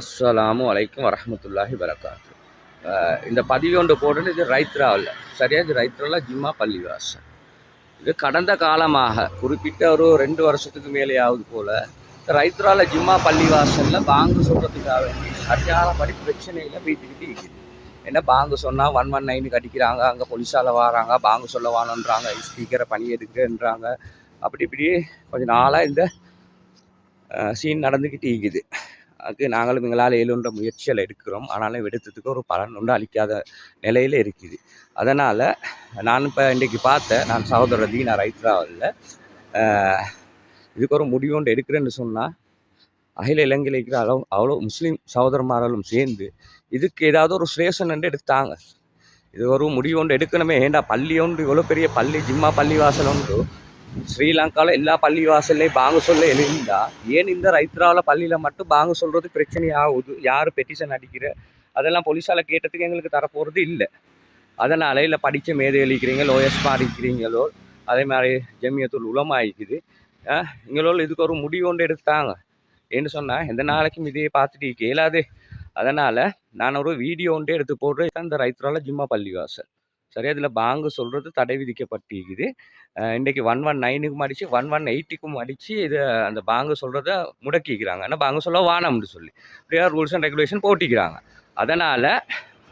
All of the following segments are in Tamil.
அஸ்ஸலாமு அலைக்கும் வரமத்துல்லாஹி வரகாத்து இந்த பதிவு ஒன்று போடுறது இது ரைத்ராவில் சரியா? இது ரைத்ராவில் ஜிம்மா பள்ளிவாசல். இது கடந்த காலமாக குறிப்பிட்ட ஒரு ரெண்டு வருஷத்துக்கு மேலே ஆகுது போல் ரைத்ராவில் ஜிம்மா பள்ளிவாசலில் பாங்கு சொல்கிறதுக்காக வேண்டி சரியான படி பிரச்சனையில் வீட்டுக்கிட்டு இருக்குது. என்ன பாங்கு சொன்னால் ஒன் ஒன் நைனுக்கு அடிக்கிறாங்க அங்கே போலீஸால் வராங்க பாங்கு சொல்ல வானன்றாங்க ஸ்பீக்கரை பணி எடுக்கிறேன்றாங்க. அப்படி இப்படி கொஞ்சம் நாளாக இந்த uh, சீன் நடந்துக்கிட்டு இருக்குது. அதுக்கு நாங்களும் எங்களால் இயலுன்ற முயற்சியில் எடுக்கிறோம். ஆனாலும் எடுத்ததுக்கு ஒரு பலன் ஒன்று அளிக்காத நிலையில் இருக்குது. அதனால் நான் இப்போ இன்றைக்கி பார்த்தேன் நான் சகோதரர் தீனா ரைத்ராவில் இதுக்கு ஒரு முடிவு ஒன்று எடுக்கிறேன்னு சொன்னால் அகில இலங்கையில் இருக்கிற அளவு அவ்வளோ முஸ்லீம் சகோதரமார்களும் சேர்ந்து இதுக்கு ஏதாவது ஒரு ஸ்டேஷன் என்று எடுத்தாங்க. இது ஒரு முடிவு ஒன்று எடுக்கணுமே ஏண்டா பள்ளி ஒன்று இவ்வளோ பெரிய பள்ளி ஜிம்மா பள்ளி வாசல் ஒன்று ஸ்ரீலங்காவில் எல்லா பள்ளி வாசல்லையும் பாங்க சொல்ல எழுந்தா ஏன் இந்த ரைத்ராவில் பள்ளியில் மட்டும் பாங்க சொல்கிறது பிரச்சனை ஆகுது யார் பெட்டிஷன் அடிக்கிற? அதெல்லாம் போலீஸால் கேட்டதுக்கு எங்களுக்கு தரப்போகிறது இல்லை. அதனால் இல்லை படித்த மேதைகள் இருக்கிறீங்க லோயஸ்மா இருக்கிறீங்களோ அதே மாதிரி ஜமியத்துல் உலமா எங்களோட இதுக்கு ஒரு முடிவு ஒன்று எடுத்தாங்க. என்ன சொன்னால் எந்த நாளைக்கும் இதையே பார்த்துட்டு கேளாது அதனால் நான் ஒரு வீடியோ ஒன்றே எடுத்து போடுறேன். இந்த ரைத்ராவில் ஜிம்மா பள்ளிவாசல். சரி அதில் பாங்கு சொல்கிறது தடை விதிக்கப்பட்டிருக்குது. இன்றைக்கி ஒன் ஒன் நைனுக்கும் அடித்து ஒன் ஒன் எயிட்டுக்கும் அடித்து இதை அந்த பாங்கு சொல்கிறத முடக்கிக்கிறாங்க. ஆனால் பாங்கு சொல்ல? வானம்னு சொல்லி. இப்படியா? ரூல்ஸ் அண்ட் ரெகுலேஷன் போட்டிக்கிறாங்க. அதனால்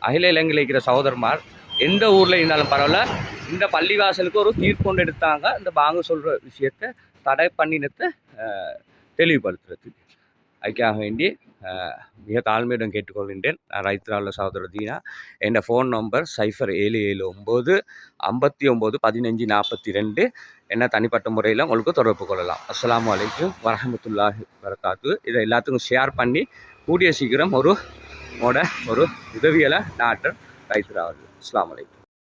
அகில இலங்கையில் இருக்கிற சகோதரமார் எந்த ஊரில் இருந்தாலும் பரவாயில்ல இந்த பள்ளிவாசலுக்கு ஒரு தீர்ப்பு கொண்டு எடுத்தாங்க. இந்த பாங்கு சொல்கிற விஷயத்த தடை பண்ணினத்தை தெளிவுபடுத்துறதுக்கு. அதுக்காக வேண்டி மிக தாழ்மையுடன் கேட்டுக்கொள்கின்றேன். நான் ரைத்ரால சகோதரர் தீனா. என் ஃபோன் நம்பர் சைஃபர் ஏழு ஏழு ஒம்பது ஐம்பத்தி ஒம்பது பதினஞ்சு நாற்பத்தி ரெண்டு என்ன தனிப்பட்ட முறையில் உங்களுக்கு தொடர்பு கொள்ளலாம். அஸ்லாம் வலைக்கும் வரமத்துல்லாஹி வரகாத்து இதை எல்லாத்துக்கும் ஷேர் பண்ணி கூடிய சீக்கிரம் ஒரு உங்களோட ஒரு உதவியலை டாக்டர் ரைத்ரா அவர்கள். அஸ்லாம் வலைக்கும்